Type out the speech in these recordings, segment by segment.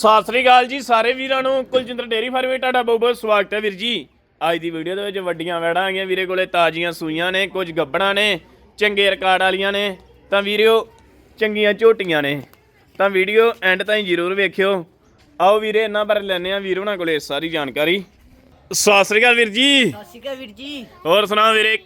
ਸਤਿ ਸ੍ਰੀ ਅਕਾਲ ਜੀ ਸਾਰੇ ਵੀਰਾਂ ਨੂੰ। ਕੁਲਜਿੰਦਰ ਡੇਰੀ ਫਾਰਮ ਵਿੱਚ ਤੁਹਾਡਾ ਬਹੁਤ ਬਹੁਤ ਸਵਾਗਤ ਹੈ ਵੀਰ ਜੀ। ਅੱਜ ਦੀ ਵੀਡੀਓ ਦੇ ਵਿੱਚ ਵੱਡੀਆਂ ਵੈੜਾਂ ਆ ਗਈਆਂ। ਵੀਰੇ ਕੋਲੇ ਤਾਜ਼ੀਆਂ ਸੂਈਆਂ ਨੇ ਕੁਝ ਗੱਬੜਾਂ ਨੇ ਚੰਗੇ ਰਿਕਾਰਡ ਵਾਲੀਆਂ ਨੇ। ਤਾਂ ਵੀਰਿਓ ਚੰਗੀਆਂ ਝੋਟੀਆਂ ਨੇ। ਤਾਂ ਵੀਡੀਓ ਐਂਡ ਤਾਈਂ ਜ਼ਰੂਰ ਵੇਖਿਓ। ਆਓ ਵੀਰੇ ਇਹਨਾਂ ਬਾਰੇ ਲੈਣੇ ਆ ਵੀਰ ਉਹਨਾਂ ਕੋਲੇ ਸਾਰੀ ਜਾਣਕਾਰੀ। ਸਤਿ ਸ੍ਰੀ ਅਕਾਲ ਵੀਰ ਜੀ। ਸਤਿ ਸ਼੍ਰੀ ਅਕਾਲ ਵੀਰ ਜੀ। ਹੋਰ ਸੁਣਾਓ ਵੀਰੇ?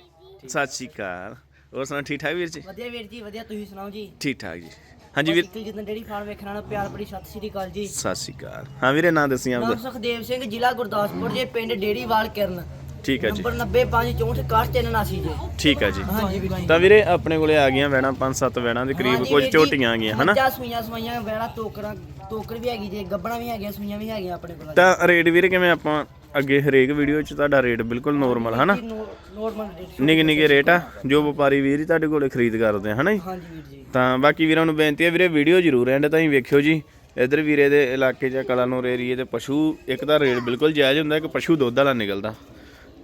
ਸਤਿ ਸ੍ਰੀ ਅਕਾਲ। ਹੋਰ ਸੁਣਾ ਠੀਕ ਠਾਕ ਵੀਰ ਜੀ? ਵਧੀਆ ਵੀਰ ਜੀ ਵਧੀਆ। ਤੁਸੀਂ ਸੁਣਾਓ ਜੀ? ਠੀਕ ਠਾਕ ਜੀ। ਹਾਂਜੀ ਵੀਰ। ਇੱਕ ਜਿੱਦਾਂ ਡੇਰੀ ਫਾਰਮ ਵੇਖਣ ਨਾਲ ਪਿਆਰ ਬੜੀ ਸਤਿ ਸ਼੍ਰੀ ਅਕਾਲ ਜੀ। ਸਤਿ ਸ੍ਰੀ ਅਕਾਲ। ਹਾਂ ਵੀਰੇ ਨਾਂ ਦੱਸੀ ਨਾਮ ਆਪਦਾ ਸੁਖਦੇਵ ਸਿੰਘ ਜ਼ਿਲ੍ਹਾ ਗੁਰਦਾਸਪੁਰ ਜੇ ਪਿੰਡ ਡੇਰੀਵਾਲ ਕਿਰਨ। ਠੀਕ ਹੈ ਜੀ। ਨੰਬਰ 956461 ਜੀ। ਠੀਕ ਹੈ ਜੀ। ਹਾਂਜੀ ਵੀਰ ਜੀ। ਤਾਂ ਵੀਰੇ ਆਪਣੇ ਕੋਲੇ ਆ ਗਈਆਂ ਵੈਣਾ ਪੰਜ ਸੱਤ ਵੈਣਾ ਦੇ ਕਰੀਬ ਕੁਝ ਝੋਟੀਆਂ ਆ ਗਈਆਂ ਹਨਾ? ਮੱਝਾਂ ਸੂਈਆਂ ਸਵਾਈਆਂ ਵੇੜਾ ਤੋਕਰਾਂ ਤੋਕਰ ਵੀ ਹੈਗੀ ਜੇ ਗੱਬਣਾ ਵੀ ਹੈਗੀਆਂ ਸੂਈਆਂ ਵੀ ਹੈਗੀਆਂ ਆਪਣੇ ਕੋਲ। ਤਾਂ ਰੇਟ ਵੀਰੇ ਕਿਵੇਂ ਆਪਾਂ ਅੱਗੇ ਹਰੇਕ ਵੀਡੀਓ 'ਚ ਤੁਹਾਡਾ ਰੇਟ ਬਿਲਕੁਲ ਨੋਰਮਲ ਹਨਾ? ਨੋਰਮਲ ਰੇਟ ਨਿੱਕੇ ਨਿੱਕੇ ਰੇਟ ਆ ਜੋ ਵਪਾਰੀ ਵੀਰ ਹੀ ਤੁਹਾਡੇ ਕੋਲੇ ਖਰੀਦ ਕਰਦੇ ਆ ਹਨਾ ਜੀ? ਹਾਂਜੀ ਵੀਰ ਜੀ। ਤਾਂ ਬਾਕੀ ਵੀਰਾਂ ਨੂੰ ਬੇਨਤੀ ਹੈ ਵੀਰੇ ਵੀਡੀਓ ਜ਼ਰੂਰ ਐਂਡ ਤਾਈਂ ਵੇਖਿਓ ਜੀ। ਇਧਰ ਵੀਰੇ ਦੇ ਇਲਾਕੇ 'ਚ ਕਲਾਨੌਰ ਏਰੀਏ ਤੇ ਪਸ਼ੂ ਇੱਕ ਤਾਂ ਰੇਟ ਬਿਲਕੁਲ ਜਾਇਜ਼ ਹੁੰਦਾ ਇੱਕ ਪਸ਼ੂ ਦੁੱਧ ਵਾਲਾ ਨਿਕਲਦਾ।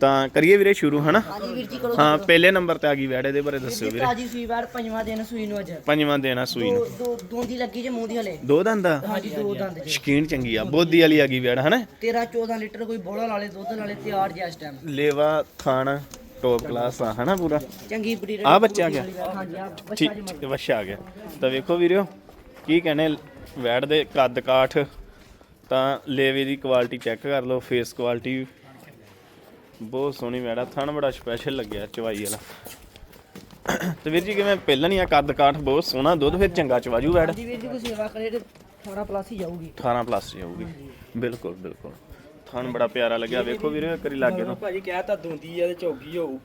ਤਾਂ ਕਰੀਏ ਵੀਰੇ ਸ਼ੁਰੂ ਹਨਾ? ਹਾਂਜੀ ਵੀਰ ਜੀ ਕਰੋ ਹਾਂ ਪਹਿਲੇ ਨੰਬਰ ਤੇ ਆ ਗਈ ਵੈੜ ਇਹਦੇ ਬਾਰੇ ਦੱਸਿਓ ਵੀਰੇ ਤਾਜੀ ਸੂਈ ਵਾਰ ਪੰਜਵਾਂ ਦਿਨ ਸੂਈ ਨੂੰ ਅੱਜ। ਪੰਜਵਾਂ ਦੇਣਾ ਸੂਈ ਨੂੰ। ਦੋ ਦੋ ਦੋਂਦੀ ਲੱਗੀ ਜੇ ਮੂੰਹ ਦੀ ਹਲੇ। ਦੋ ਦੰਦ ਆ? ਹਾਂਜੀ ਦੋ ਦੰਦ ਜੇ। ਸ਼ਕੀਨ ਚੰਗੀ ਆ ਬੋਦੀ ਵਾਲੀ ਆ ਗਈ ਵੈੜ ਹਨਾ? 13 14 ਲੀਟਰ ਕੋਈ ਬੋਲਾ ਨਾਲੇ ਦੁੱਧ ਨਾਲੇ ਤਿਆਰ ਜਿਹਾ ਇਸ ਟਾਈਮ ਲੇਵਾ ਖਾਣਾ ਟੌਪ ਕਲਾਸ ਆ ਹਨਾ ਪੂਰਾ? ਚੰਗੀ ਬਰੀਡ ਆ ਬੱਚਾ ਆ ਗਿਆ? ਹਾਂਜੀ ਆ ਬੱਚਾ ਜੀ ਠੀਕ ਵਸ਼ਾ ਆ ਗਿਆ। ਤਾਂ ਵੇਖੋ ਵੀਰਿਓ ਕੀ ਕਹਿੰਦੇ ਵੈੜ ਦੇ ਕੱਦ ਕਾਠ ਤਾਂ ਲੇਵੇ ਦੀ ਕੁਆਲਿਟੀ ਚੈੱਕ ਕਰ ਲਓ ਫੇਸ ਕੁਆਲਿਟੀ ਬਹੁਤ ਸੋਹਣੀ ਵੈੜ ਆ ਥਣ ਬੜਾ ਸਪੈਸ਼ਲ ਲੱਗਿਆ ਚਵਾਈ ਵਾਲਾ। ਤੇ ਵੀਰ ਜੀ ਕਿਵੇਂ ਪਹਿਲਾਂ ਨਹੀਂ ਆ ਕੱਦ ਕਾਠ ਬਹੁਤ ਸੋਹਣਾ ਦੁੱਧ ਫਿਰ ਚੰਗਾ ਚਵਾਜੂ ਵੈੜ। ਹਾਂਜੀ ਵੀਰ ਜੀ ਕੋਈ ਸੇਵਾ ਕਰੇ ਤੇ 18 ਪਲੱਸ ਹੀ ਜਾਊਗੀ। 18 ਪਲੱਸ ਜਾਊਗੀ। ਬਿਲਕੁਲ ਬਿਲਕੁਲ। ਥਣ ਬੜਾ ਪਿਆਰਾ ਲੱਗਿਆ। ਵੇਖੋ ਵੀਰੇ ਇੱਕ ਵਾਰੀ ਲਾਗੇ ਤੋਂ ਭਾਜੀ ਕਹਿ ਤਾਂ ਦੁੰਦੀ ਆ ਤੇ ਚੌਗੀ ਹੋਊ।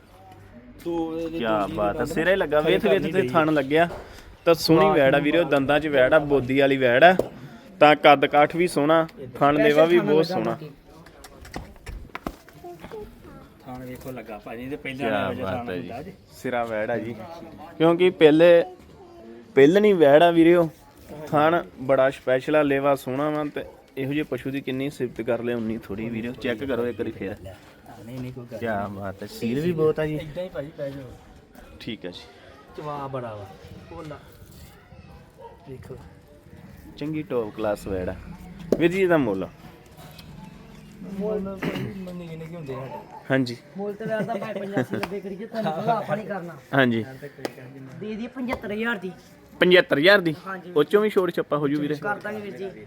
ਤੂੰ ਕੀ ਬਾਤ ਹੈ ਸਿਰੇ ਲੱਗਾ। ਵੇਖ ਵੇਖ ਤੇ ਥਣ ਲੱਗਿਆ। ਤਾਂ ਸੋਹਣੀ ਵੈੜ ਆ ਵੀਰੇ ਦੰਦਾਂ 'ਚ ਵੈੜ ਆ ਬੋਦੀ ਵਾਲੀ ਵੈੜ। ਆ ਤਾਂ ਕੱਦ ਕਾਠ ਵੀ ਸੋਹਣਾ ਥਣ ਲੇਵਾ ਵੀ ਬਹੁਤ ਸੋਹਣਾ। ਥਾਣ ਵੇਖੋ ਲੱਗਾ ਭਾਜੀ ਤੇ ਪਹਿਲਾਂ ਵਾਲਾ ਬਾਤ ਥਾਣ ਹੈ ਹੁੰਦਾ ਜੀ। ਸਿਰਾ ਵੈੜ ਜੀ। ਕਿਉਂਕਿ ਪਹਿਲੇ ਪਹਿਲਣੀ ਵੈੜ ਆ ਵੀਰੇ ਉਹ ਥਣ ਬੜਾ ਸਪੈਸ਼ਲ ਆ ਲੇਵਾ ਸੋਹਣਾ ਵਾ ਤੇ ਇਹੋ ਜਿਹੇ ਪਸ਼ੂ ਦੀ ਕਿੰਨੀ ਸਿਫਤ ਕਰ ਲਿਆ ਉਨੀ ਥੋੜੀ ਵੀਰੇ ਚੈੱਕ ਕਰੋ ਇੱਕ ਵਾਰੀ ਫੇਰ। ਨਹੀਂ ਨਹੀਂ ਕੋਈ ਕੀ ਬਾਤ ਹੈ ਸੀਲ ਵੀ ਬਹੁਤ ਆ ਜੀ। ਇਦਾਂ ਹੀ ਭਾਜੀ ਪੈ ਜਾਓ। ਠੀਕ ਹੈ ਜੀ। ਚਵਾ ਬੜਾ ਵਾ। ਚੰਗੀ ਟੌਪ ਕਲਾਸ ਵੈੜ ਵੀਰ ਜੀ ਇਹਦਾ ਮੁੱਲ? ਮੋਲ ਭਾਜੀ ਮੰਨੀ ਕਿਨੇ ਕੀ ਹੁੰਦੇ ਸਾਡੇ। ਹਾਂਜੀ। ਮੁੱਲ ਤੇ ਵੇਰਦਾ ਭਾਈ 85 ਲੱਗੇ ਕਰੀਏ ਤੁਹਾਨੂੰ ਪਤਾ ਆਪਾਂ ਨਹੀਂ ਕਰਨਾ। ਹਾਂਜੀ। ਦੇ ਦੀ 75000 ਦੀ। 75000 ਦੀ? ਹਾਂਜੀ। ਉਹ ਚੋਂ ਵੀ ਛੋੜ ਛੱਪਾ ਹੋ ਜੂ ਵੀਰੇ। ਕਰ ਦਾਂਗੇ ਵੀਰ ਜੀ।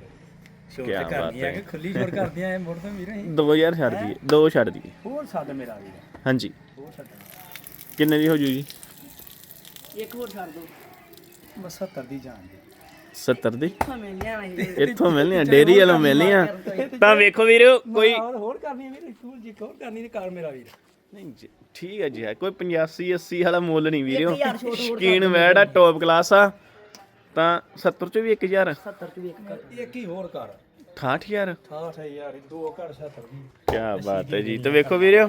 ਸ਼ੋਰ ਕਿਆ ਤੇ ਕਰਨੀ ਬਾਤ ਹੈ। ਕਿ ਖੁੱਲੀ ਸ਼ੋਰ ਕਰਦੇ ਆ ਮੁੜ ਤੋਂ ਵੀਰ। ਅਸੀਂ 2000 ਛੱਡ ਦਈਏ ਦੋ ਛੱਡ ਦਈਏ। ਹੋਰ ਛੱਡ ਮੇਰਾ ਵੀਰ। ਹਾਂਜੀ। ਹੋਰ ਛੱਡ ਕਿੰਨੇ ਦੀ ਹੋ ਜੂ ਜੀ? ਇੱਕ ਹੋਰ ਛੱਡ ਦੋ ਬਸ 70 ਦੀ ਜਾਣ ਦੀ। 70 ਦੀ। ਇੱਥੋਂ ਮਿਲਣੀਆਂ ਡੇਰੀ ਵਾਲੋਂ ਮਿਲਣੀਆਂ। ਤਾਂ ਵੇਖੋ ਵੀਰੋ ਕੋਈ ਹੋਰ ਹੋਰ ਕਰਨੀ ਵੀਰ ਸਕੂਲ ਜੀ ਹੋਰ ਕਰਨੀ ਤੇ ਕਰ ਮੇਰਾ ਵੀਰ। ਨਹੀਂ ਜੀ, ਠੀਕ ਹੈ ਜੀ ਹੈ ਕੋਈ 85 80 ਵਾਲਾ ਮੁੱਲ ਨਹੀਂ ਵੀਰੋ। ਸ਼ਕੀਨ ਵੈੜ ਆ ਟੌਪ ਕਲਾਸ ਆ। ਤਾਂ 70 ਚ ਵੀ 1000 70 ਚ ਵੀ ਇੱਕ ਕਰ ਇੱਕ ਹੀ ਹੋਰ ਕਰ 68000 68 ਯਾਰ ਦੋ ਘਰ 70 ਦੀ। ਕੀ ਬਾਤ ਹੈ ਜੀ। ਤੇ ਵੇਖੋ ਵੀਰੋ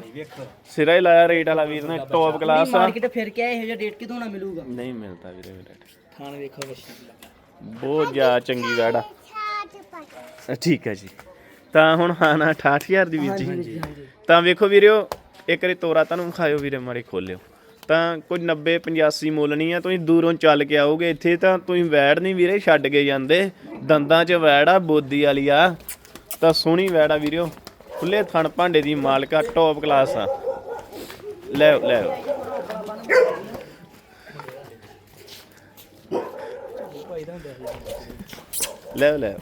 ਸਿਰਾ ਹੀ ਲਾਇਆ ਰੇਟ ਵਾਲਾ ਵੀਰ ਨੇ ਟੌਪ ਕਲਾਸ ਆ। ਮਾਰਕੀਟ ਫਿਰ ਕੇ ਆਏ ਇਹੋ ਜਿਹਾ ਰੇਟ ਕਿਦੋਂ ਨਾ ਮਿਲੂਗਾ? ਨਹੀਂ ਮਿਲਦਾ ਵੀਰੇ ਰੇਟ ਥਾਣ ਵੇਖੋ ਵਸ਼ੀ ਬਹੁਤ ਜ਼ਿਆਦਾ ਚੰਗੀ ਵੈੜ ਆ। ਅ, ਠੀਕ ਹੈ ਜੀ। ਤਾਂ ਹੁਣ ਹਾਂ ਨਾ 68000 ਦੀ ਵੀਰ ਜੀ। ਤਾਂ ਵੇਖੋ ਵੀਰਿਓ ਇੱਕ ਵਾਰੀ ਤੋਰਾ ਤੁਹਾਨੂੰ ਵਿਖਾਇਓ ਵੀਰੇ ਮਾਰੇ ਖੋਲਿਓ। ਤਾਂ ਕੁਝ 90 85 ਮੁੱਲ ਨਹੀਂ ਆ ਤੁਸੀਂ ਦੂਰੋਂ ਚੱਲ ਕੇ ਆਓਗੇ ਇੱਥੇ ਤਾਂ ਤੁਸੀਂ ਵੈੜ ਨਹੀਂ ਵੀਰੇ ਛੱਡ ਕੇ ਜਾਂਦੇ। ਦੰਦਾਂ 'ਚ ਵੈੜ ਆ ਬੋਦੀ ਵਾਲੀ ਆ। ਤਾਂ ਸੋਹਣੀ ਵੈੜ ਆ ਵੀਰਿਓ ਖੁੱਲੇ ਥਣ ਭਾਂਡੇ ਦੀ ਮਾਲਕਾ ਟੌਪ ਕਲਾਸ ਆ। ਲੈ ਆਓ, ਲੈ ਆਓ। ਭਾਈ ਦਾ ਹੁੰਦਾ ਲੈ ਲੈ।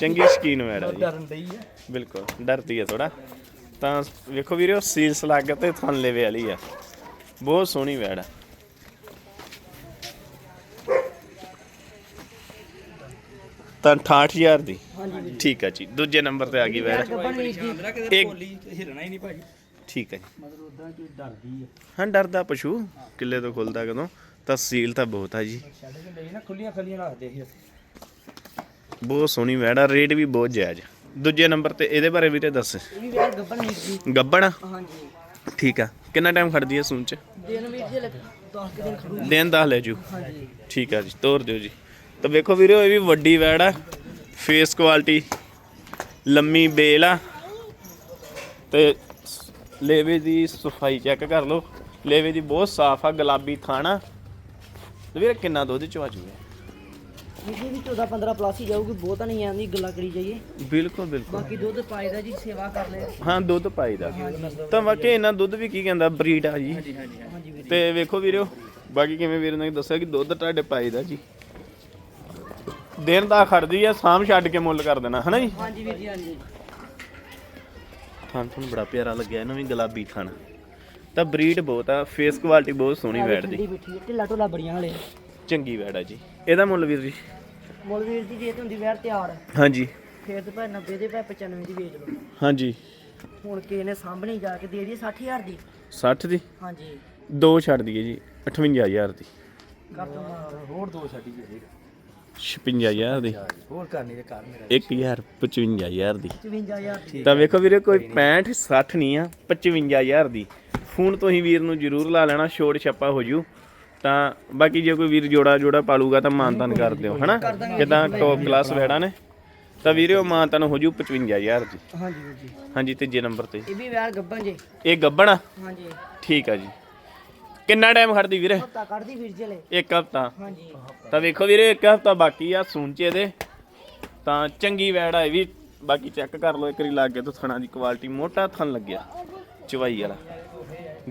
ਚੰਗੀ ਸ਼ਕੀਨ ਵੈੜ ਆ ਜੀ। ਡਰਨ ਦਈ ਆ। ਬਿਲਕੁਲ ਡਰਦੀ ਹੈ ਥੋੜਾ ਤਾਂ ਵੇਖੋ ਵੀਰੋ ਸੀਲਸ ਲੱਗ ਤੇ ਥਣ ਲੈਵੇ ਵਾਲੀ ਆ। ਬਹੁਤ ਸੋਹਣੀ ਵੈੜ ਆ। ਤਾਂ 68000 ਦੀ। ਹਾਂਜੀ ਠੀਕ ਹੈ ਜੀ ਦੂਜੇ ਨੰਬਰ ਤੇ ਆ ਗਈ ਵੈੜ। ਇੱਕ- ਹੀ ਨਹੀਂ ਭਾਜੀ ਠੀਕ ਹੈ ਜੀ। ਮਤਲਬ ਉਦਾਂ ਕਿ ਡਰਦੀ ਆ। ਹਾਂ ਡਰਦਾ ਪਸ਼ੂ। ਕਿੱਲੇ ਤੋਂ ਖੁੱਲਦਾ ਕਦੋਂ। ਤਾਂ ਸੀਲ ਤਾਂ ਬਹੁਤ ਆ ਜੀ। ਛੱਡ ਕੇ ਲਈ ਨਾ ਖੁੱਲੀਆਂ ਖੱਲੀਆਂ ਰੱਖਦੇ ਸੀ ਬਹੁਤ ਸੋਹਣੀ ਵੈੜ ਆ ਰੇਟ ਵੀ ਬਹੁਤ ਜਾਇਜ਼। ਦੂਜੇ ਨੰਬਰ ਤੇ ਇਹਦੇ ਬਾਰੇ ਵੀਰੇ ਦੱਸ। ਇਹ ਵੀ ਵੀਰ ਗੱਬਣ ਵੀਰ ਜੀ। ਗੱਬਣ? ਹਾਂਜੀ। ਠੀਕ ਆ। ਕਿੰਨਾ ਟਾਈਮ ਖੜਦੀ ਹੈ ਸੂਨ ਚ? ਦਿਨ ਵੀਰ ਜੀ ਲੱਗ 10 ਦਿਨ ਖੜੂ। ਦਿਨ ਦਾ ਲੈ ਜੂ। ਹਾਂਜੀ। ਠੀਕ ਆ ਜੀ ਤੋਰ ਦਿਓ ਜੀ। ਤਾਂ ਵੇਖੋ ਵੀਰੋ ਇਹ ਵੀ ਵੱਡੀ ਵੈੜ ਆ। ਫੇਸ ਕੁਆਲਿਟੀ ਲੰਮੀ ਬੇਲ ਆ। ਤੇ ਲੇਵੇ ਦੀ ਸਫ਼ਾਈ ਚੈੱਕ ਕਰ ਲਓ। ਲੇਵੇ ਦੀ ਬਹੁਤ ਸਾਫ਼ ਆ ਗੁਲਾਬੀ ਥਾਣਾ ਤੇ ਵੀਰੇ ਕਿੰਨਾ ਦੁੱਧ ਚਵਾ ਜੂਗਾ? ਇਹ ਵੀ 14 15 ਪਲੱਸ ਹੀ ਜਾਊਗੀ ਬਹੁਤਾ ਨਹੀਂ ਆਂਦੀ ਗੱਲਾਂ ਕਰੀ ਜਾਈਏ। ਬਿਲਕੁਲ ਬਿਲਕੁਲ। ਬਾਕੀ ਦੁੱਧ ਪਾਈਦਾ ਜੀ ਸੇਵਾ ਕਰ ਲੈ ਹਾਂ ਦੁੱਧ ਪਾਈਦਾ ਤਾਂ ਵਾਕਈ ਇਹਨਾਂ ਦੁੱਧ ਵੀ ਕੀ ਕਹਿੰਦਾ ਬਰੀਡ ਆ ਜੀ। ਹਾਂਜੀ ਵੀਰ। ਤੇ ਵੇਖੋ ਵੀਰਿਓ ਬਾਕੀ ਕਿਵੇਂ ਵੀਰ ਨੇ ਦੱਸਿਆ ਕਿ ਦੁੱਧ ਤੁਹਾਡੇ ਪਾਈਦਾ ਜੀ। ਦਿਨ ਦਾ ਖੜਦੀ ਆ ਸਾਮ ਛੱਡ ਕੇ ਮੁੱਲ ਕਰ ਦੇਣਾ ਹਨਾ ਜੀ? ਹਾਂਜੀ ਵੀਰ ਜੀ ਹਾਂਜੀ। ਥਣ ਤੁਹਾਨੂੰ ਬੜਾ ਪਿਆਰਾ ਲੱਗਿਆ ਇਹਨੂੰ ਵੀ ਗੁਲਾਬੀ ਥਣ ਤਾਂ ਬਰੀਡ ਬਹੁਤ ਆ ਫੇਸ ਕੁਆਲਿਟੀ ਬਹੁਤ ਸੋਹਣੀ ਵੈੜ ਦੀ ਠੰਡੀ ਬਿਠੀ ਹੈ ਢਿੱਲਾ ਢੋਲਾ ਬੜੀਆਂ ਹਲੇ ਚੰਗੀ ਵੈੜ ਆ ਜੀ। ਇਹਦਾ ਮੁੱਲ ਵੀਰ ਜੀ? ਮੁੱਲ ਵੀਰ ਜੀ ਜੇ ਤੇ ਹੁੰਦੀ ਵੈਰ ਤਿਆਰ ਹਾਂਜੀ। ਫੇਰ ਤੇ ਭਾਵੇਂ 90 ਦੇ ਭਾਵੇਂ 95 ਦੀ ਵੇਚ ਲਓ। ਹਾਂਜੀ। ਹੁਣ ਕਿਸੇ ਨੇ ਸਾਹਮਣੇ ਜਾ ਕੇ ਦੇ ਦੀ 60000 ਦੀ। 60 ਦੀ? ਹਾਂਜੀ। ਦੋ ਛੱਡ ਦਈਏ ਜੀ 58000 ਦੀ। ਕਰ ਦੋ ਹੋਰ ਦੋ ਛੱਡੀ ਜੀ 56000 ਦੀ। ਹੋਰ ਕਰਨੀ ਤੇ ਕਰ ਮੇਰਾ। 155000 ਦੀ। 55000 ਦੀ। ਤਾਂ ਵੇਖੋ ਵੀਰੇ ਕੋਈ 65 60 ਨਹੀਂ ਆ 55000 ਦੀ। ਫੋਨ ਤੋਂ ਹੀ ਵੀਰ ਨੂੰ ਜ਼ਰੂਰ ਲਾ ਲੈਣਾ ਛੋੜ ਛੱਪਾ ਹੋ ਜੂ। ਤਾਂ ਬਾਕੀ ਜੇ ਕੋਈ ਵੀਰ ਜੋੜਾ ਜੋੜਾ ਪਾਲੂਗਾ ਤਾਂ ਮਾਨਤਨ ਕਰ ਦਿਓ ਹਨਾ? ਜਿੱਦਾਂ ਟੌਪ ਕਲਾਸ ਵੈੜਾ ਨੇ। ਤਾਂ ਵੀਰੇ ਉਹ ਮਾਨਤਨ ਹੋ ਜੂ 55000 ਦੀ ਹਾਂਜੀ ਵੀਰ ਜੀ। ਹਾਂਜੀ ਤੀਜੇ ਨੰਬਰ ਤੇ। ਇਹ ਵੀ ਵੈਰ ਗੱਬਨ ਜੇ। ਇਹ ਗੱਬਣ ਆ? ਹਾਂਜੀ। ਠੀਕ ਆ ਜੀ। ਕਿੰਨਾ ਟਾਈਮ ਖੜਦੀ ਵੀਰੇ? ਹੱਤਾ ਕੱਢਦੀ ਵੀਰ ਜੀ ਇੱਕ ਹਫਤਾ। ਹਾਂਜੀ। ਤਾਂ ਵੇਖੋ ਵੀਰੇ ਇੱਕ ਹਫਤਾ ਬਾਕੀ ਆ ਸੂੰਚੇ ਦੇ। ਤਾਂ ਚੰਗੀ ਵੈੜ ਆ ਇਹ ਵੀ। ਬਾਕੀ ਚੈੱਕ ਕਰ ਲਓ ਇੱਕ ਵਾਰੀ ਲਾ ਕੇ ਤੋਂ ਥਣਾ ਦੀ ਕੁਆਲਿਟੀ ਮੋਟਾ ਥਣ ਲੱਗਿਆ। ਚਵਾਈ ਵਾਲਾ।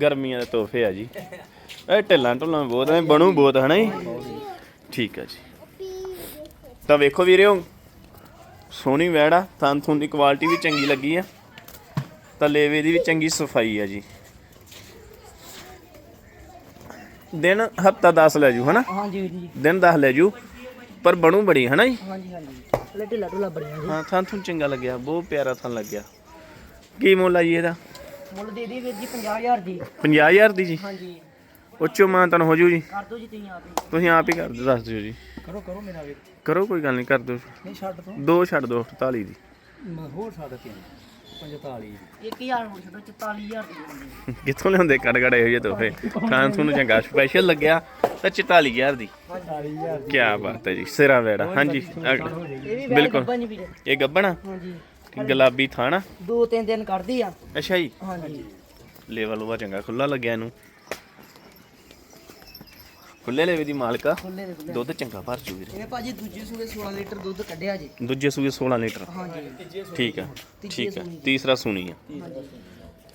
ਗਰਮੀਆਂ ਦੇ ਤੋਹਫੇ ਆ ਜੀ। ਇਹ ਢਿੱਲਾਂ ਢੁੱਲਾਂ ਬਹੁਤ ਐ ਬਣੂ ਬਹੁਤ ਹਨਾ ਜੀ? ਠੀਕ ਆ ਜੀ। ਤਾਂ ਵੇਖੋ ਵੀਰਿਓ ਸੋਹਣੀ ਵੈੜ ਥਣ ਥੁਣ ਦੀ ਕੁਆਲਿਟੀ ਵੀ ਚੰਗੀ ਲੱਗੀ ਆ। ਤਾਂ ਲੇਵੇ ਦੀ ਵੀ ਚੰਗੀ ਸਫ਼ਾਈ ਆ ਜੀ। ਦਿਨ ਹਫਤਾ 10 ਲੈ ਜੂ ਹਨਾ? ਹਾਂਜੀ ਵੀਰ ਜੀ। ਦਿਨ 10 ਲੈ ਜੂ ਪਰ ਬਣੂ ਬੜੀ ਹਨਾ ਜੀ? ਹਾਂਜੀ ਜੀ। ਹਾਂ ਥਾਂ ਚੰਗਾ ਲੱਗਿਆ ਬਹੁਤ ਪਿਆਰਾ ਥਾਂ ਲੱਗਿਆ। ਕੀ ਮੁੱਲ ਆ ਜੀ ਇਹਦਾ? ਮੁੱਲ ਦੇ ਦੀ ਵੀਰ ਜੀ 50000 ਦੀ। 50000 ਦੀ ਜੀ? ਹਾਂਜੀ। ਉੱਚੋ ਮਾਂ ਤਨ ਹੋ ਜੂ ਜੀ। ਕਰ ਦੋ ਜੀ ਤੁਸੀਂ ਆਪ ਹੀ। ਤੁਸੀਂ ਆਪ ਹੀ ਕਰ ਦਿਓ ਦੱਸ ਦਿਓ ਜੀ। ਕਰੋ ਕਰੋ ਮੇਰਾ ਵੀਰ। ਕਰੋ ਕੋਈ ਗੱਲ ਨਹੀਂ ਕਰ ਦਿਓ। ਨਹੀਂ ਛੱਡ ਦੋ। ਦੋ ਛੱਡ ਦਿਓ 48 ਦੀ। ਮੈਂ ਹੋਰ ਛੱਡ ਤੀ 45 1000 ਹੁਣ ਛੱਡੋ 44000 ਦੀ ਕਿੱਥੋਂ ਲਿਆਉਂਦੇ ਕੜ ਕੜ ਇਹੋ ਜਿਹੇ ਤੋਹਫੇ? ਥਾਂ ਤੁਹਾਨੂੰ ਚੰਗਾ ਸਪੈਸ਼ਲ ਲੱਗਿਆ ਤਾਂ 44000 ਦੀ। 40000 ਕੀ ਬਾਤ ਹੈ ਜੀ ਸਿਰਾ ਵੇੜਾ। ਹਾਂਜੀ ਅਗਲਾ। ਇਹ ਵੀ ਵੈਰ ਬਿਲਕੁਲ। ਗੱਬਨ ਜੀ ਵੀਰ। ਇਹ ਗੱਬਣਾ ਹਾਂਜੀ। ਗੁਲਾਬੀ ਥਾਣਾ? ਦੋ ਤਿੰਨ ਦਿਨ ਕੱਢਦੀ ਆ। ਅੱਛਾ ਜੀ। ਹਾਂਜੀ। ਲੇਵਲ ਉਹ ਚੰਗਾ ਖੁੱਲਾ ਲੱਗਿਆ ਇਹਨੂੰ। ਖੁੱਲੇ ਲੇਵੇ ਦੀ ਮਾਲਕਾ। ਖੁੱਲੇ ਦੇ ਖੁੱਲੇ। ਦੁੱਧ ਚੰਗਾ ਭਰ ਜੂ ਵੀਰੇ। ਇਹਨੇ ਭਾਜੀ ਦੂਜੇ ਸੂਏ 16 ਲੀਟਰ ਦੁੱਧ ਕੱਢਿਆ ਜੀ। ਦੂਜੇ ਸੂਏ 16 ਲੀਟਰ। ਹਾਂਜੀ। ਠੀਕ ਆ। ਤੀਜੇ ਠੀਕ ਆ। ਸੂਈ। ਤੀਸਰਾ ਸੁਣੀ ਆ।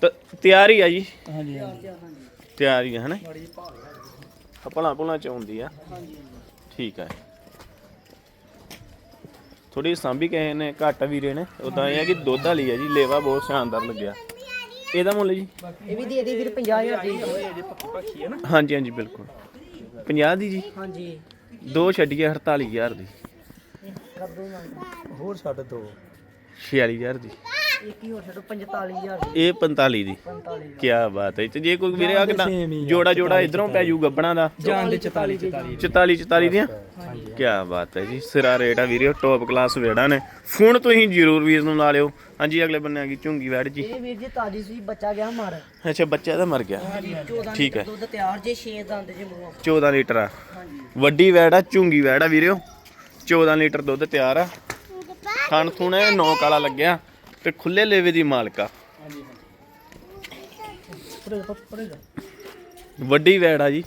ਤਾਂ ਤਿਆਰ ਹੀ ਆ ਜੀ। ਹਾਂਜੀ ਤਿਆਰ ਹੀ ਆ ਹਨਾ? ਭਲਾ ਭਲਾ ਚ ਆਉਂਦੀ ਆ। ਠੀਕ ਆ। ਥੋੜੀ ਸਾਂਭੀ ਕਹੇ ਨੇ ਘੱਟ ਵੀਰੇ ਨੇ। ਉਦਾਂ ਇਹ ਆ ਕਿ ਦੁੱਧ ਵਾਲੀ ਆ ਜੀ ਲੇਵਾ ਬਹੁਤ ਸ਼ਾਨਦਾਰ ਲੱਗਿਆ। ਇਹਦਾ ਮੁੱਲ ਜੀ? ਇਹ ਵੀ ਦੇ ਦੇ ਵੀਰ 50000 ਦੀ ਹੈ ਹਾਂਜੀ ਹਾਂਜੀ ਬਿਲਕੁਲ। 50 ਦੀ ਜੀ? ਹਾਂਜੀ। ਦੋ ਛੱਡੀਏ 48000 ਦੀ ਕਰ ਦੋ। ਨਾਲ ਹੋਰ ਛੱਡ ਦੋ। 46000 ਦੀ। ਇੱਕ ਹੀ ਹੋਰ ਛੱਡੋ 45000 ਦੀ। ਇਹ 45 ਦੀ। 45 ਕੀ ਬਾਤ ਹੈ। ਤੇ ਜੇ ਕੋਈ ਵੀਰੇ ਆ ਕਿਦਾਂ ਜੋੜਾ ਜੋੜਾ ਇਧਰੋਂ ਪੈ ਜੂ ਗੱਬਣਾ ਦਾ। ਜਾਨ ਦੇ 44 44 44 44 ਦੀਆਂ? ਕੀ ਬਾਤ ਹੈ ਜੀ। ਸਿਰਾ ਰੇਟ ਆ ਵੀਰੇ ਟੌਪ ਕਲਾਸ ਵੇੜਾ ਨੇ। ਫੋਨ ਤੁਸੀਂ ਜ਼ਰੂਰ ਵੀਰ ਨੂੰ ਲਾ ਲਿਓ। ਹਾਂਜੀ ਅਗਲੇ ਬੰਨੇ ਆ ਗਈ ਝੁੰਗੀ ਵੈੜ ਜੀ। ਇਹ ਵੀਰ ਜੀ ਤਾਜੀ ਸੂਈ ਬੱਚਾ ਗਿਆ ਮਾਰ। ਅੱਛਾ ਬੱਚਾ ਤਾਂ ਮਰ ਗਿਆ। ਹਾਂਜੀ 14 ਠੀਕ ਹੈ। ਲੀਟਰ ਦੁੱਧ ਤਿਆਰ ਜੇ 6 ਦੰਦ ਜੇ ਮੂੰਹੋਂ। 14 ਲੀਟਰ ਆ। ਹਾਂਜੀ। ਵੱਡੀ ਵੈੜ ਆ ਝੁੰਗੀ ਵੈੜ ਆ ਵੀਰਿਓ। 14 ਲੀਟਰ ਦੁੱਧ ਤਿਆਰ ਆ। ਖਾਣ ਥੂਣੇ ਨੌ ਕਾਲਾ ਲੱਗਿਆ ਤੇ ਖੁੱਲੇ ਲੇਵੇ ਦੀ ਮਾਲਕਾ ਪੜੇ ਵੱਡੀ ਵੈੜ ਆ ਜੀ।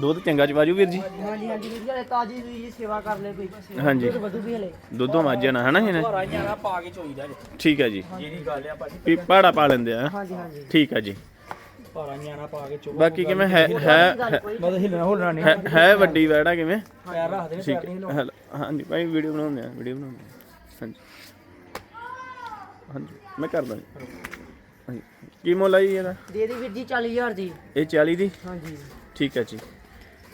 ਦੁੱਧ ਚੰਗਾ ਚਵਾਜੂ ਵੀਰ ਜੀ? ਹਾਂਜੀ ਹਾਂਜੀ ਵੀਰ ਜੀ ਹਲੇ ਤਾਜੀ ਜੀ ਸੇਵਾ ਕਰ ਲੈ ਕੋਈ। ਹਾਂਜੀ। ਦੁੱਧ ਵਧੂ ਵੀ ਹਲੇ। ਦੁੱਧੋਂ ਮੱਝ ਨਾ ਹਨਾ ਇਹਨੇ ਭਾਰਾ ਨਿਆਣਾ ਪਾ ਕੇ ਚੋਈਦਾ ਜੀ। ਠੀਕ ਹੈ ਜੀ। ਜਿਹੜੀ ਗੱਲ ਆ ਭਾਜੀ ਵੀ ਪਾੜਾ ਪਾ ਲੈਂਦੇ ਆ। ਹਾਂਜੀ ਹਾਂਜੀ। ਠੀਕ ਹੈ ਜੀ। ਪਾ ਕੇ ਬਾਕੀ ਕਿਵੇਂ ਹੈ ਹੈ ਗੱਲ ਕੋਈ ਮਤਲਬ ਹਿੱਲਣਾ ਹੋਲਣਾ ਨਹੀਂ। ਹੈ- ਹੈ ਵੱਡੀ ਵੈੜਾ ਕਿਵੇਂ? ਪੈਰ ਠੀਕ ਹੈ ਹੈਲੋ, ਹਾਂਜੀ ਭਾਈ ਵੀਡੀਓ ਬਣਾਉਂਦੇ ਆ ਵੀਡੀਓ ਬਣਾਉਂਦੇ ਆ। ਹਾਂਜੀ। ਹਾਂਜੀ ਮੈਂ ਕਰਦਾ ਜੀ। ਹਾਂਜੀ। ਕੀ ਮੁੱਲ ਆ ਜੀ ਇਹਦਾ? ਦੇ ਦੇ ਵੀਰ ਜੀ 40000 ਦੀ। ਇਹ 40 ਦੀ? ਹਾਂਜੀ। ਠੀਕ ਹੈ ਜੀ।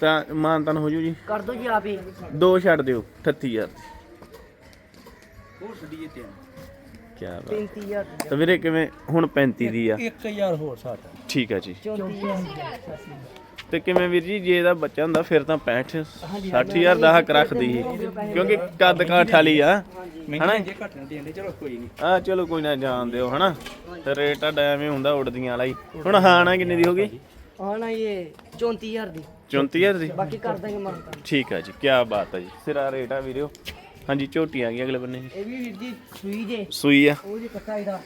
ਤਾਂ ਮਾਨਤਨ ਹੋ ਜੂ ਜੀ। ਕਰ ਦੋ ਜੀ ਆਪ ਹੀ। ਦੋ ਛੱਡ ਦਿਓ 38000 ਹੋਰ ਛੱਡੀਏ ਤੇ ਕੀ ਬਾਤ। 35000 ਦੀ ਤਾਂ ਵੀਰੇ ਕਿਵੇਂ ਹੁਣ 35 ਦੀ ਆ। 1000 ਹੋਰ ਛੱਡ ਠੀਕ ਹੈ ਜੀ। 34000 ਤੇ ਕਿਵੇਂ ਵੀਰ ਜੀ ਜੇ ਇਹਦਾ ਬੱਚਾ ਹੁੰਦਾ ਫਿਰ ਤਾਂ 65 60000 ਦਾ ਹੱਕ ਰੱਖਦੀ ਸੀ। ਕਿਉਂਕਿ ਕੱਦ ਕਾਠ ਵਾਲੀ ਆ। ਹਨਾ? ਜੇ ਘੱਟ ਨਾ ਦੇਂਦੇ ਚਲੋ ਕੋਈ ਨਹੀਂ। ਆ ਚਲੋ ਕੋਈ ਨਾ ਜਾਣ ਦਿਓ ਹਨਾ? ਤੇ ਰੇਟ ਆ ਐਵੇਂ ਹੁੰਦਾ ਉੜਦੀਆਂ ਵਾਲਾ ਹੀ। ਹੁਣ ਹਾਣਾ ਕਿੰਨੇ ਦੀ ਹੋ ਗਈ? ਹਾਂ ਨਾ ਇਹ 34000 ਦੀ। 34000 ਦੀ ਬਾਕੀ ਕਰ ਦਾਂਗੇ ਮਾਨਤਾ ਠੀਕ ਹੈ ਜੀ ਕੀ ਬਾਤ ਹੈ ਜੀ। ਸਿਰਾ ਰੇਟ ਆ ਵੀਰਿਓ ਹਾਂਜੀ ਝੋਟੀ ਆ ਗਈ ਅਗਲੇ ਬੰਨੇ। ਜੀ ਇਹ ਵੀ ਵੀਰ ਜੀ ਸੂਈ ਜੇ। ਸੂਈ ਆ। ਉਹ ਜੀ ਕੱਟਾ ਇਹਦਾ।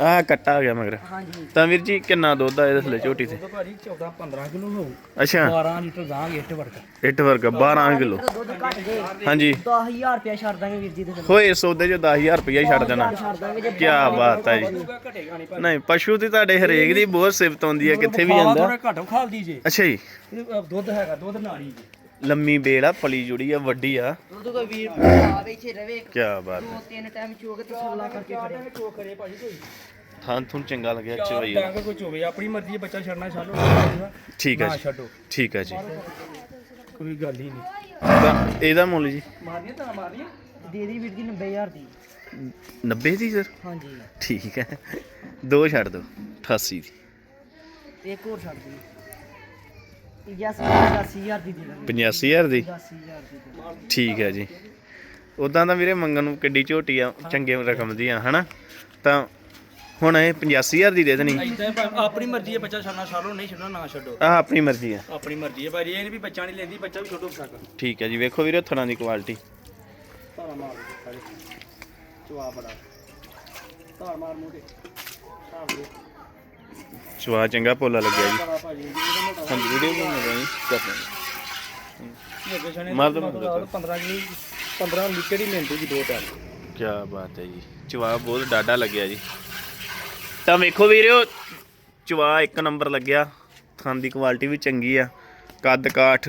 ਆ ਕੱਟਾ ਆ ਗਿਆ ਮਗਰ। ਹਾਂਜੀ। ਤਾਂ ਵੀਰ ਜੀ ਕਿੰਨਾ ਦੁੱਧ ਆ ਇਹਦੇ ਥੱਲੇ ਝੋਟੀ ਤੇ? ਦੁੱਧ ਭਾਜੀ 14 15 ਕਿਲੋ ਹੋਊ। ਅੱਛਾ। 12 ਲੀਟਰ ਦਾਂਗੇ ਇੱਟ ਵਰਗਾ। ਇੱਟ ਵਰਗਾ 12 ਕਿਲੋ। ਦੁੱਧ ਘੱਟ ਜੇ। ਹਾਂਜੀ। 10000 ਰੁਪਇਆ ਛੱਡ ਦਾਂਗੇ ਵੀਰ ਜੀ ਦੇ ਥੱਲੇ। ਹੋਏ ਸੌਦੇ ਚ 10000 ਰੁਪਇਆ ਛੱਡ ਦੇਣਾ। ਛੱਡ ਦਾਂਗੇ ਜੇ ਕੀ ਬਾਤ ਹੈ ਜੀ। ਨਹੀਂ ਨਹੀਂ ਪਸ਼ੂ ਦੀ ਤੁਹਾਡੇ ਹਰੇਕ ਦੀ ਬਹੁਤ ਸਿਫਤ ਆਉਂਦੀ ਹੈ ਕਿੱਥੇ ਵੀ ਜਾਂਦਾ। ਥੋੜਾ ਘੱਟ ਖਾਲਦੀ ਜੇ। ਅੱਛਾ ਜੀ। ਦੁੱਧ ਹੈਗਾ ਦੁੱਧ ਨਾਲੀ ਜੇ। ਲੰਮੀ ਬੇਲ ਆ ਪਲੀ ਜੁੜੀ ਆ ਵੱਡੀ ਆ। ਦੁੱਧ ਕੋਈ ਵੀਰ ਆਵੇ ਇੱਥੇ ਰਵੇ ਕੀ ਬਾਤ ਹੈ। ਦੋ ਤਿੰਨ ਟਾਈਮ ਚੋ ਕੇ ਤਸੱਲਾ ਕਰਕੇ ਖੜੇ। ਚੋ ਕਰੇ ਭਾਜੀ ਕੋਈ ਥਾਂ ਥੁੰ ਚੰਗਾ ਲੱਗਿਆ ਚਵਾਈ ਡੰਗ ਕੋਈ ਚੋਵੇ ਆਪਣੀ ਮਰਜ਼ੀ ਹੈ ਬੱਚਾ ਛੱਡਣਾ ਛੱਡੋ ਠੀਕ ਹੈ ਨਾ ਜੀ। ਛੱਡੋ। ਠੀਕ ਹੈ ਜੀ। ਕੋਈ ਗੱਲ ਹੀ ਨਹੀਂ। ਤਾਂ ਇਹਦਾ ਮੁੱਲ ਜੀ। ਮਾਰਨੀਆਂ ਤਾਂ ਮਾਰਨੀਆਂ ਦੇ ਦੀ ਵੀਰ ਜੀ 90000 ਦੀ। 90 ਦੀ ਸਰ? ਹਾਂਜੀ। ਠੀਕ ਹੈ। ਦੋ ਛੱਡ ਦਿਓ 88 ਦੀ। ਤੇ ਇੱਕ ਹੋਰ ਛੱਡ ਦੀ। 85000 ਦੀ ਦੇ ਦਾਂਗੇ 85000 ਦੀ 80000 ਦੀ ਦੇ ਦਾਂਗੇ। ਠੀਕ ਹੈ ਜੀ। ਉਦਾਂ ਤਾਂ ਵੀਰੇ ਮੰਗਣ ਨੂੰ ਕਿੱਡੀ ਝੋਟੀ ਆ ਚੰਗੇ ਰਕਮ ਦੀ ਆ ਹਨਾ? ਤਾਂ ਹੁਣ ਇਹ 85000 ਦੀ ਦੇ ਦੇਣੀ। ਇਦਾਂ ਆਪਣੀ ਮਰਜ਼ੀ ਹੈ ਬੱਚਾ ਛੱਡਣਾ ਛੱਡੋ ਨਹੀਂ ਛੱਡਣਾ ਨਾ ਛੱਡੋ। ਆ ਆਪਣੀ ਮਰਜ਼ੀ ਆ। ਆਪਣੀ ਮਰਜ਼ੀ ਹੈ ਭਾਜੀ ਇਹ ਨਹੀਂ ਵੀ ਬੱਚਾ ਨਹੀਂ ਲੈਂਦੀ ਬੱਚਾ ਵੀ ਛੱਡੋ ਸਕਦਾ ਠੀਕ ਹੈ ਜੀ ਵੇਖੋ ਵੀਰੇ ਥਣਾ ਦੀ ਕੁਆਲਿਟੀ ਧਾਰਾ ਮਾਰ ਦੇ ਸਾਰੇ। ਚਵਾ ਬੜਾ। ਧਾਰ ਮਾਰ ਮੂੰਹ ਤੇ। ਧਾਰ ਦੇ। ਸਵਾ ਚੰਗਾ ਪੋਲਾ ਲੱਗਿਆ ਜੀ। ਹਾਂਜੀ ਵੀਡੀਓ ਬਣਾਉਣਾ ਜੀ। ਕਰਨਾ ਮਾਰ ਦਿਓ। 15 ਕਿਲੋ 15 ਲੀਟਰ ਹੀ ਮਿਲਦੀ ਜੀ ਦੋ ਟਾਈਮ? ਕੀ ਬਾਤ ਹੈ ਜੀ। ਚਵਾ ਬਹੁਤ ਡਾਡਾ ਲੱਗਿਆ ਜੀ। ਤਾਂ ਵੇਖੋ ਵੀਰਿਓ ਚਵਾ ਇੱਕ ਨੰਬਰ ਲੱਗਿਆ। ਥਣ ਦੀ ਕੁਆਲਿਟੀ ਵੀ ਚੰਗੀ ਆ। ਕੱਦ ਕਾਠ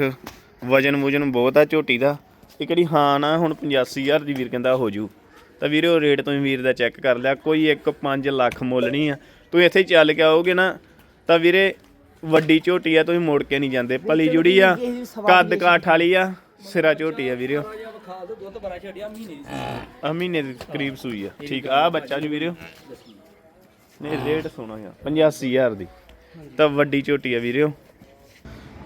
ਵਜਨ ਵੁਜਨ ਬਹੁਤ ਆ ਝੋਟੀ ਦਾ। ਇਹ ਕਿਹੜੀ ਹਾਂ ਨਾ ਹੁਣ 85000 ਦੀ ਵੀਰ ਕਹਿੰਦਾ ਹੋ ਜੂ। ਤਾਂ ਵੀਰਿਓ ਰੇਟ ਤੁਸੀਂ ਵੀਰ ਦਾ ਚੈੱਕ ਕਰ ਲਿਆ। ਕੋਈ 1.5 ਲੱਖ ਮੁੱਲ ਨਹੀਂ ਆ। ਤੁਸੀਂ ਇੱਥੇ ਚੱਲ ਕੇ ਆਓਗੇ ਨਾ ਤਾਂ ਵੀਰੇ ਵੱਡੀ ਝੋਟੀ ਆ ਤੁਸੀਂ ਮੁੜ ਕੇ ਨਹੀਂ ਜਾਂਦੇ। ਭਲੀ ਜੁੜੀ ਆ ਕੱਦ ਕਾਠ ਵਾਲੀ ਆ ਸਿਰਾ ਝੋਟੀ ਆ ਵੀਰਿਓ ਖਾ ਦੋ ਦੁੱਧ ਬੜਾ ਛੱਡਿਆ ਮਹੀਨੇ ਦੀ ਆ। ਮਹੀਨੇ ਦੇ ਕਰੀਬ ਸੂਈ ਆ। ਠੀਕ ਆ ਬੱਚਾ ਜੀ ਵੀਰਿਓ ਨਹੀਂ ਰੇਟ ਸੋਨਾ ਆ 85000 ਦੀ। ਤਾਂ ਵੱਡੀ ਝੋਟੀ ਆ ਵੀਰਿਓ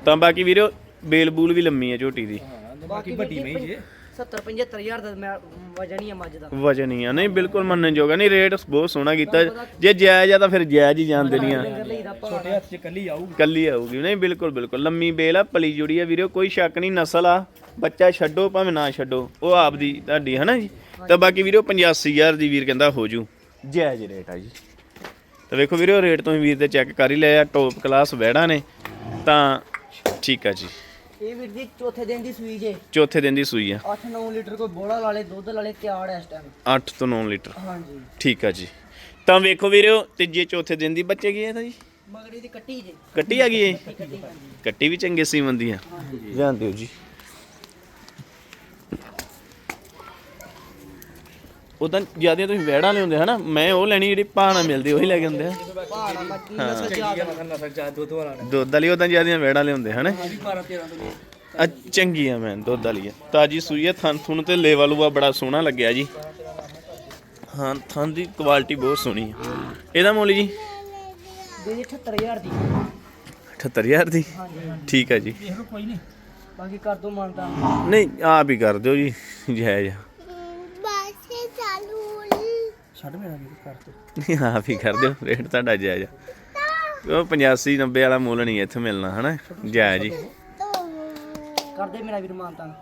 ਤਾਂ ਬਾਕੀ ਵੀਰਿਓ ਬੇਲ ਬੂਲ ਵੀ ਲੰਮੀ ਆ ਝੋਟੀ ਦੀ। ਬਾਕੀ ਵੱਡੀ ਮਹੀਂ ਜੇ। 70 75000 ਦਾ ਮੈਂ ਵਜਨ ਹੀ ਆ ਮੱਝ ਦਾ। ਵਜਨ ਹੀ ਆ। ਨਹੀਂ ਬਿਲਕੁਲ ਮੰਨਣ ਜੋਗਾ ਨਹੀਂ ਰੇਟ ਬਹੁਤ ਸੋਹਣਾ ਕੀਤਾ। ਜੇ ਜਾਇਜ਼ ਆ ਤਾਂ ਫਿਰ ਜਾਇਜ਼ ਹੀ ਜਾਣ ਦੇਣੀ ਆ। ਛੋਟੇ ਹੱਥ 'ਚ ਕੱਲੀ ਆਊਗੀ। ਕੱਲੀ ਆਊਗੀ। ਨਹੀਂ ਬਿਲਕੁਲ ਬਿਲਕੁਲ। ਲੰਮੀ ਬੇਲ ਆ ਪਲੀ ਜੁੜੀ ਆ ਵੀਰਿਓ ਕੋਈ ਸ਼ੱਕ ਨਹੀਂ ਨਸਲ ਆ। ਬੱਚਾ ਛੱਡੋ ਭਾਵੇਂ ਨਾ ਛੱਡੋ। ਉਹ ਆਪ ਦੀ ਤੁਹਾਡੀ ਹਨਾ ਜੀ? ਤਾਂ ਬਾਕੀ ਵੀਰਿਓ 85000 ਦੀ ਵੀਰ ਕਹਿੰਦਾ ਹੋ ਜੂ। ਜਾਇਜ਼ ਰੇਟ ਆ ਜੀ। ਤਾਂ ਵੇਖੋ ਵੀਰਿਓ ਰੇਟ ਤੁਸੀਂ ਵੀਰ ਦੇ ਚੈੱਕ ਕਰ ਹੀ ਲਿਆ। ਟੌਪ ਕਲਾਸ ਵੈੜਾ ਨੇ। ਤਾਂ ਠੀਕ ਆ ਜੀ। ਇਹ ਵੀਰ ਜੀ ਚੌਥੇ ਦਿਨ ਦੀ ਸੂਈ ਜੇ। ਚੌਥੇ ਦਿਨ ਦੀ ਸੂਈ ਆ। 8-9 ਲੀਟਰ ਕੋਈ ਬੋੜਾ ਲਾ ਲੇ ਦੁੱਧ ਲਾ ਲੇ ਤਿਆੜ ਐ ਇਸ ਟਾਈਮ 8 ਤੋਂ 9 ਲੀਟਰ। ਹਾਂਜੀ। ਠੀਕ ਆ ਜੀ। ਤਾਂ ਵੇਖੋ ਵੀਰਿਓ ਤੀਜੇ ਚੌਥੇ ਦਿਨ ਦੀ ਬੱਚੇ ਕੀ ਹੈ ਤਾਂ ਜੀ? ਮਗਰੀ ਦੀ ਕੱਟੀ ਜੇ। ਕੱਟੀ ਆ ਗਈ ਇਹ? ਕੱਟੀ ਵੀ ਚੰਗੇ ਸੀਮਨ ਦੀ ਆ ਜਾਣ ਦਿਓ ਜੀ। ਉਦਾਂ ਜ਼ਿਆਦਾ ਤੁਸੀਂ ਵੈੜਾਂ ਲਿਆਉਂਦੇ ਹਨਾ? ਮੈਂ ਉਹ ਲੈਣੀ ਜਿਹੜੀ ਪਾਣਾ ਮਿਲਦੀ ਉਹੀ ਲੈ ਕੇ ਆਉਂਦੇ ਆ। ਪਹਾੜਾ ਮੱਕੀ ਨਸਲ ਜ਼ਿਆਦਾ ਨਸਲ ਚਾ ਦੁੱਧ। ਵਾਲਾ ਨੇ ਦੁੱਧ ਵਾਲੀ ਉਦਾਂ ਜਿਆਦੀਆਂ ਵੈੜਾਂ ਲਿਆਉਂਦੇ ਹਨਾ ਵੀ 12 13 ਤੋਂ ਆ ਚੰਗੀ ਆ ਮੈਂ ਦੁੱਧ ਵਾਲੀ ਆ ਤਾਜੀ ਸੂਈ ਆ ਥਣ ਥੁਣ ਤੇ ਲੇਵਾ ਲੂਆ ਬੜਾ ਸੋਹਣਾ ਲੱਗਿਆ ਜੀ। ਹਾਂ ਥਣ ਦੀ ਕੁਆਲਿਟੀ ਬਹੁਤ ਸੋਹਣੀ ਆ। ਇਹਦਾ ਮੁੱਲ ਜੀ? ਦੇ ਦੀ 78000 ਦੀ। 78000 ਦੀ? ਠੀਕ ਆ ਜੀ। ਇਹੋ ਕੋਈ ਨਹੀਂ ਬਾਕੀ ਕਰ ਦੋ ਮਾਨਤਾ। ਨਹੀਂ ਆਪ ਹੀ ਕਰ ਦਿਓ ਜੀ ਜਾਇਜ਼ ਛੱਡ ਮੇਰਾ ਵੀ ਕਰ ਤੋ। ਨਹੀਂ ਆਪ ਹੀ ਕਰ ਦਿਓ ਰੇਟ ਤੁਹਾਡਾ ਜਾਇਜ਼ ਆ। ਉਹ 85 90 ਵਾਲਾ ਮੁੱਲ ਨਹੀਂ ਇੱਥੇ ਮਿਲਣਾ ਹਨਾ? ਜਾਇਜ਼ ਜੀ ਕਰ ਦੇ ਮੇਰਾ ਵੀਰ ਮਾਨਤਾ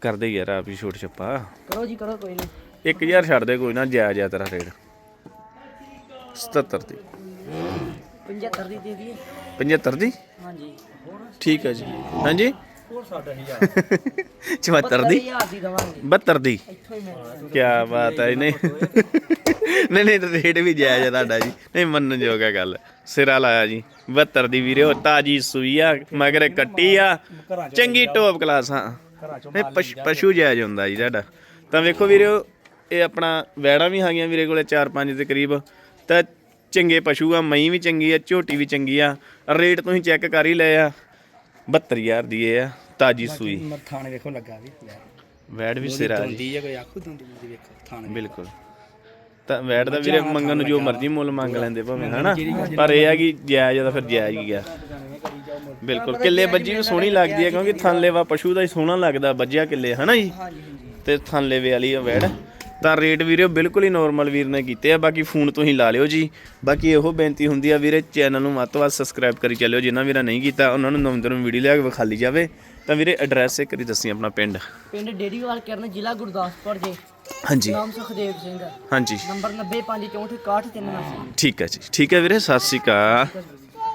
ਕਰਦੇ ਯਾਰ ਆਪ ਹੀ ਛੋਟ ਛੱਪਾ। ਕਰੋ ਜੀ ਕਰੋ ਕੋਈ ਨਹੀਂ। 1000 ਛੱਡ ਦੇ ਕੋਈ ਨਾ ਜਾਇਜ਼ ਆ ਤੇਰਾ ਰੇਟ। 77 ਦੀ। 75 ਦੀ ਦੇ ਦੀ 75 ਦੀ? ਹਾਂਜੀ। ਠੀਕ ਹੈ ਜੀ। ਹਾਂਜੀ? ਹੋਰ 60000 74 ਦੀ? 70000 ਦੀ ਦਵਾਂਗੇ। 72 ਦੀ? ਇੱਥੋਂ ਹੀ ਮਿਲ ਕੀ ਬਾਤ ਹੈ ਨਹੀਂ। ਨਹੀਂ ਨਹੀਂ ਰੇਟ ਵੀ ਜਾਇਜ਼ ਹੈ ਤੁਹਾਡਾ ਜੀ। ਨਹੀਂ ਮੰਨਣ ਜੋਗਾ ਗੱਲ। ਸਿਰਾ ਲਾਇਆ ਜੀ। 72 ਦੀ ਵੀਰੇ ਉਹ ਤਾਜੀ ਸੂਈ ਆ ਮਗਰ ਕੱਟੀ ਆ। ਚੰਗੀ ਟੌਪ ਕਲਾਸ ਹਾਂ 'ਚੋਂ ਨਹੀਂ ਪਸ਼- ਪਸ਼ੂ ਜਾਇਜ਼ ਹੁੰਦਾ ਜੀ ਤੁਹਾਡਾ। ਤਾਂ ਵੇਖੋ ਵੀਰੇ ਇਹ ਆਪਣਾ ਵੈੜਾਂ ਵੀ ਹੈਗੀਆਂ ਵੀਰੇ ਕੋਲੇ 4-5 ਦੇ ਕਰੀਬ। ਤਾਂ ਚੰਗੇ ਪਸ਼ੂ ਆ ਮਈ ਵੀ ਚੰਗੀ ਆ ਝੋਟੀ ਵੀ ਚੰਗੀ ਆ। ਰੇਟ ਤੁਸੀਂ ਚੈੱਕ ਕਰ ਹੀ ਲਏ ਆ। 72000 ਦੀ ਇਹ ਆ। ਤਾਜੀ ਸੂਈ। ਮ- ਥਾਣੇ ਵੇਖੋ ਲੱਗਾ ਵੀ ਵੈੜ ਵੀ ਸਿਰਾ ਜੀ। ਦੁੰਦੀ ਹੈ ਕੋਈ ਆਖੂ ਦੁੰਦੀ ਦੀ ਵੇਖੋ ਥਾਣੇ ਬਿਲਕੁਲ। ਤਾਂ ਵੈਟ ਦਾ ਵੀਰੇ ਮੰਗਣ ਨੂੰ ਜੋ ਮਰਜ਼ੀ ਮੁੱਲ ਮੰਗ ਲੈਂਦੇ ਭਾਵੇਂ ਹਨਾ? ਪਰ ਇਹ ਆ ਕਿ ਜਾਇਜ਼ ਆ ਤਾਂ ਫਿਰ ਜਾਇਜ਼ ਹੀ ਗਿਆ ਬਿਲਕੁਲ। ਕਿੱਲੇ ਬੱਜੀ ਵੀ ਸੋਹਣੀ ਲੱਗਦੀ ਹੈ ਕਿਉਂਕਿ ਥਣਲੇਵਾ ਪਸ਼ੂ ਦਾ ਹੀ ਸੋਹਣਾ ਲੱਗਦਾ ਬੱਜਿਆ ਕਿੱਲੇ ਹਨਾ ਜੀ? ਤੇ ਥਣਲੇਵੇ ਵਾਲੀ ਆ ਵੈੜ। ਤਾਂ ਰੇਟ ਵੀਰੇ ਬਿਲਕੁਲ ਹੀ ਨਾਰਮਲ ਵੀਰ ਨੇ ਕੀਤੇ ਆ ਬਾਕੀ ਫੋਨ ਤੁਸੀਂ ਲਾ ਲਿਓ ਜੀ। ਬਾਕੀ ਇਹੋ ਬੇਨਤੀ ਹੁੰਦੀ ਆ ਵੀਰੇ ਚੈਨਲ ਨੂੰ ਵੱਧ ਤੋਂ ਵੱਧ ਸਬਸਕ੍ਰਾਈਬ ਕਰੀ ਚੱਲਿਓ। ਜਿਨ੍ਹਾਂ ਵੀਰਾਂ ਨਹੀਂ ਕੀਤਾ ਉਹਨਾਂ ਨੂੰ ਨਵੀਂ ਤੋਂ ਵੀਡੀਓ ਲਿਆ ਕੇ ਵਿਖਾਲੀ ਜਾਵੇ। ਤਾਂ ਵੀਰੇ ਐਡਰੈਸ ਇੱਕ ਵਾਰੀ ਦੱਸੀ ਆਪਣਾ ਪਿੰਡ। ਪਿੰਡ ਡੇੜੀਵਾਲ ਕਰਨ ਜ਼ਿਲ੍ਹਾ ਗੁਰਦਾਸਪੁਰ ਜੇ ਹਾਂਜੀ। ਨਾਮ ਸੁਖਦੇਵ ਸਿੰਘ। ਹਾਂਜੀ। ਨੰਬਰ 956461 3 ਠੀਕ ਹੈ ਜੀ। ਠੀਕ ਹੈ ਵੀਰੇ ਸਤਿ ਸ਼੍ਰੀ ਅਕਾਲ।